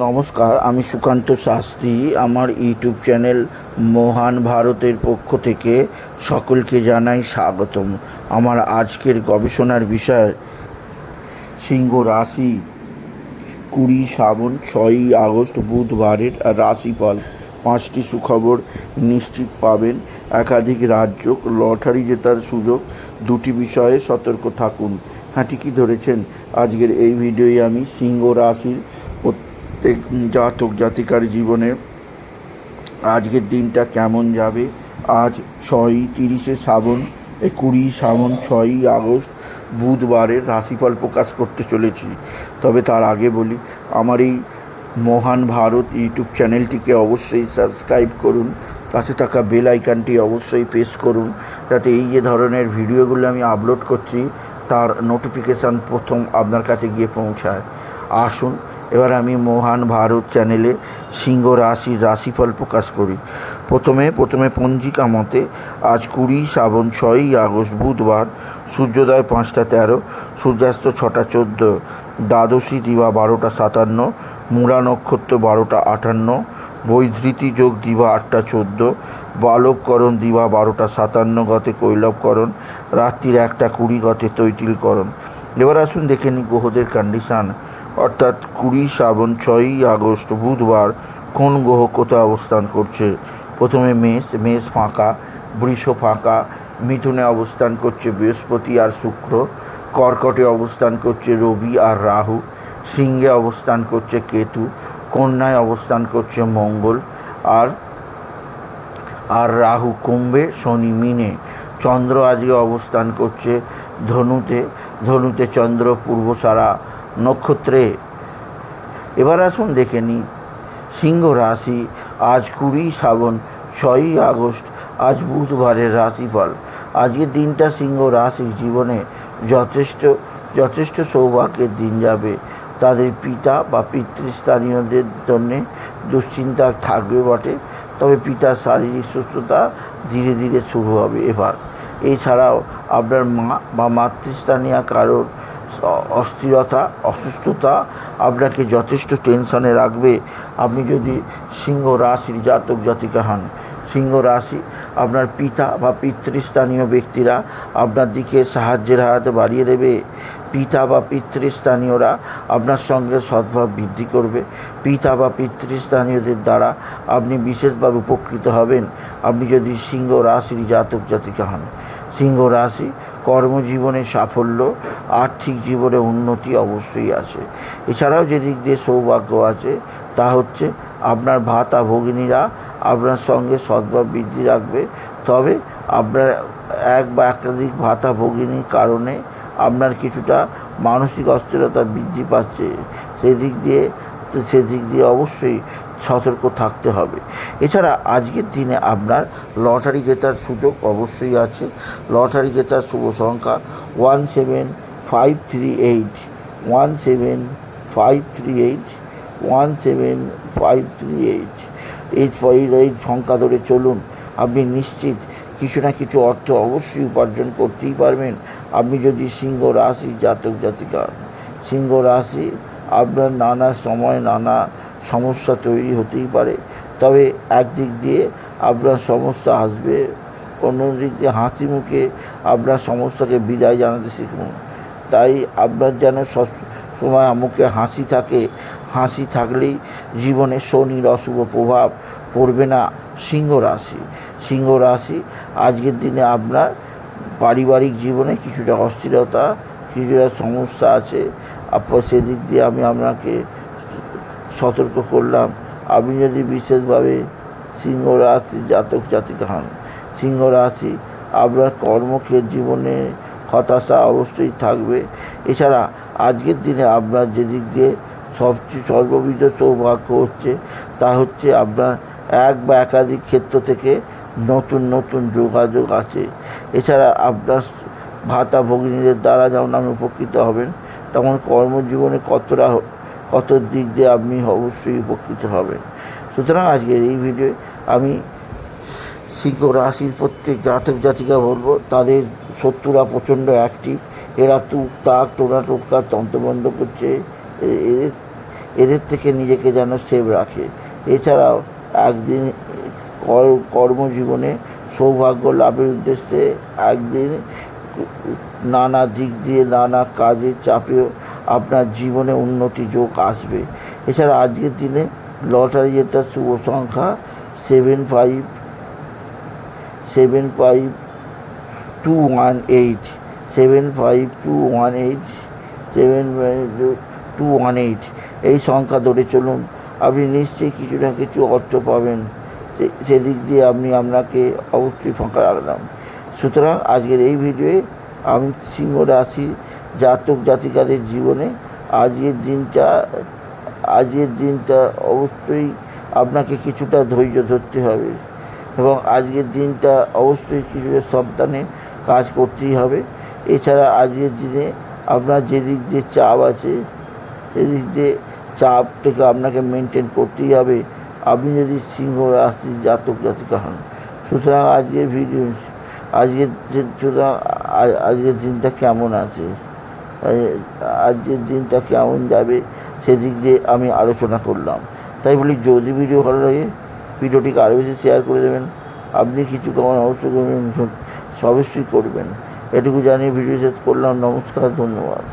নমস্কার, আমি সুকান্ত শাস্ত্রী। আমার ইউটিউব চ্যানেল মহান ভারতের পক্ষ থেকে সকলকে জানাই স্বাগতম। আমার আজকের গবেষণার বিষয় সিংহ রাশি। কুড়ি শ্রাবণ, ছয়ই আগস্ট, বুধবারের রাশিফল। পাঁচটি সুখবর নিশ্চিত পাবেন। একাধিক রাজ্য, লটারি জেতার সুযোগ। দুটি বিষয়ে সতর্ক থাকুন। হ্যাঁ ঠিকই ধরেছেন। আজকের এই ভিডিওয়ে আমি সিংহ রাশির প্রত্যেক জাতক জাতিকার জীবনে আজকের দিনটা কেমন যাবে? আজ ছয়ই তিরিশে শ্রাবণ কুড়ি শ্রাবণ, ছয়ই আগস্ট, বুধবারের রাশিফল প্রকাশ করতে চলেছি। তবে তার আগে বলি, আমার এই মহান ভারত ইউটিউব চ্যানেলটিকে অবশ্যই সাবস্ক্রাইব করুন, পাশে থাকা বেল আইকনটি অবশ্যই প্রেস করুন, যাতে এই যে ধরনের ভিডিওগুলো আমি আপলোড করছি, তার নোটিফিকেশান প্রথম আপনার কাছে গিয়ে পৌঁছায়। আসুন এবার আমি মহান ভারত চ্যানেলে সিংহ রাশির রাশিফল প্রকাশ করি। প্রথমে প্রথমে পঞ্জিকা মতে আজ কুড়ি, শ্রাবণ ছয়ই আগস্ট, বুধবার, সূর্যোদয় পাঁচটা তেরো, সূর্যাস্ত ছটা চোদ্দ, দ্বাদশী দিবা বারোটা সাতান্ন, মূলা নক্ষত্র বারোটা আটান্ন, বৈধৃতি যোগ দিবা আটটা চোদ্দ, বালবকরণ দিবা বারোটা সাতান্ন গতে কৈলবকরণ, রাত্রির একটা কুড়ি গতে তৈতিলকরণ। এবার আসুন দেখে নিই গ্রহদের কন্ডিশান অর্থাৎ কুড়ি শ্রাবণ ছয়ই আগস্ট বুধবার কোন গ্রহ কোথায় অবস্থান করছে? প্রথমে মেষ মেষ ফাঁকা, বৃষ ফাঁকা, মিথুনে অবস্থান করছে বৃহস্পতি আর শুক্র, কর্কটে অবস্থান করছে রবি আর রাহু, সিংহে অবস্থান করছে কেতু, কন্যায় অবস্থান করছে মঙ্গল আর আর রাহু কুম্ভে, শনি মিনে। চন্দ্র আজকে অবস্থান করছে ধনুতে ধনুতে চন্দ্র পূর্বসারা নক্ষত্রে। এবার আসুন দেখে নিই। সিংহ রাশি, আজ কুড়ি শ্রাবণ, ছয়ই আগস্ট, আজ বুধবারের রাশিফল। আজকের দিনটা সিংহ রাশির জীবনে যথেষ্ট যথেষ্ট সৌভাগ্যের দিন যাবে। তাদের পিতা বা পিতৃস্থানীয়দের জন্যে দুশ্চিন্তা থাকবে বটে। তবে পিতার শারীরিক সুস্থতা ধীরে ধীরে শুরু হবে এবার। এছাড়াও আপনার মা বা মাতৃস্থানীয় কারোর অস্থিরতা, অসুস্থতা আপনাকে যথেষ্ট টেনশনে রাখবে। আপনি যদি সিংহ রাশির জাতক জাতিকা হন, সিংহ রাশি আপনার পিতা বা পিতৃস্থানীয় ব্যক্তিরা আপনার দিকে সাহায্যের হাত বাড়িয়ে দেবে। পিতা বা পিতৃস্থানীয়রা আপনার সঙ্গে সদ্ভাব বৃদ্ধি করবে। পিতা বা পিতৃস্থানীয়দের দ্বারা আপনি বিশেষভাবে উপকৃত হবেন। আপনি যদি সিংহ রাশির জাতক জাতিকা হন, সিংহ রাশি কর্মজীবনে সাফল্য, আর্থিক জীবনে উন্নতি অবশ্যই আছে। এছাড়াও যে দিক দিয়ে সৌভাগ্য আছে, তা হচ্ছে আপনার ভাতা ভগিনীরা আপনার সঙ্গে সদ্ভাব বৃদ্ধি রাখবে। তবে আপনার এক বা একাধিক ভাতা ভগিনীর কারণে আপনার কিছুটা মানসিক অস্থিরতা বৃদ্ধি পাচ্ছে। সেদিক দিয়ে সেদিক দিয়ে অবশ্যই সতর্ক থাকতে হবে। এছাড়া আজকের দিনে আপনার লটারি জেতার সুযোগ অবশ্যই আছে। লটারি জেতার শুভ সংখ্যা one seven five three eight, one seven five three eight, one seven five three eight. এই সংখ্যা ধরে চলুন। আপনি নিশ্চিত কিছু না কিছু অর্থ অবশ্যই উপার্জন করতেই পারবেন। আপনি যদি সিংহ রাশি জাতক জাতিকা, সিংহ রাশি আপনার নানা সময় নানা সমস্যা তৈরি হতেই পারে। তবে একদিক দিয়ে আপনার সমস্যা আসবে অন্য দিক দিয়ে হাসি মুখে আপনার সমস্যাকে বিদায় জানাতে শিখুন। তাই আপনার যেন সব সময় মুখে হাসি থাকে, হাসি থাকলেই জীবনে শনির অশুভ প্রভাব পড়বে না সিংহ রাশি। সিংহ রাশি আজকের দিনে আপনার পারিবারিক জীবনে কিছুটা অস্থিরতা, কিছুটা সমস্যা আছে সেদিক দিয়ে আমি আপনাকে সতর্ক করলাম। আপনি যদি বিশেষভাবে সিংহ রাশি জাতক জাতিকা হন সিংহ রাশি আপনার কর্মক্ষেত্র জীবনে হতাশা অবশ্যই থাকবে। এছাড়া আজকের দিনে আপনার যেদিক দিয়ে সবচেয়ে সর্ববিধ সৌভাগ্য হচ্ছে, তা হচ্ছে আপনার এক বা একাধিক ক্ষেত্র থেকে নতুন নতুন যোগাযোগ আছে। এছাড়া আপনার ভাতা ভগিনীদের দ্বারা যেমন আপনি উপকৃত হবেন তেমন কর্মজীবনে কতটা কত দিক দিয়ে আপনি অবশ্যই উপকৃত হবেন। সুতরাং আজকের এই ভিডিও আমি সিংহ রাশির প্রত্যেক জাতক জাতিকা বলব, তাদের শত্রুরা প্রচণ্ড অ্যাক্টিভ এরা তুক তাক, টোনা টোটকা তন্ত্রবন্ধ করছে এদের এদের থেকে নিজেকে যেন সেভ রাখে। এছাড়াও একদিন কর- কর্মজীবনে সৌভাগ্য লাভের উদ্দেশ্যে একদিন নানা দিক দিয়ে নানা কাজের চাপেও আপনার জীবনে উন্নতি যোগ আসবে। এছাড়া আজকের দিনে লটারি জেতার শুভ সংখ্যা seven five seven five two one eight seven five two one eight seven five two one eight এই সংখ্যা ধরে চলুন, আপনি নিশ্চয়ই কিছু না কিছু অর্থ পাবেন। সেদিক দিয়ে আমি আপনাকে অবশ্যই ফাঁকা রাখলাম। সুতরাং আজকের এই ভিডিওয়ে আমি সিংহ রাশি জাতক জাতিকাদের জীবনে আজকের দিনটা আজকের দিনটা অবশ্যই আপনাকে কিছুটা ধৈর্য ধরতে হবে এবং আজকের দিনটা অবশ্যই কিছুটা সাবধানে কাজ করতেই হবে। এছাড়া আজকের দিনে আপনার যেদিক দিয়ে চাপ আছে, সেদিক দিয়ে চাপটাকে আপনাকে মেনটেন করতেই হবে। আপনি যদি সিংহ রাশি জাতক জাতিকা হন, সুতরাং আজকের ভিডিও আজকের সুতরাং আজকের দিনটা কেমন আছে? আজকের দিনটা কেমন যাবে? সেদিক দিয়ে আমি আলোচনা করলাম। তাই বলি, যদি ভিডিও ভালো লাগে, ভিডিওটিকে আরও বেশি শেয়ার করে দেবেন। আপনি কিছু কেমন অবশ্যই করবেন অবশ্যই করবেন। এটুকু জানিয়ে ভিডিও শেষ করলাম। নমস্কার, ধন্যবাদ।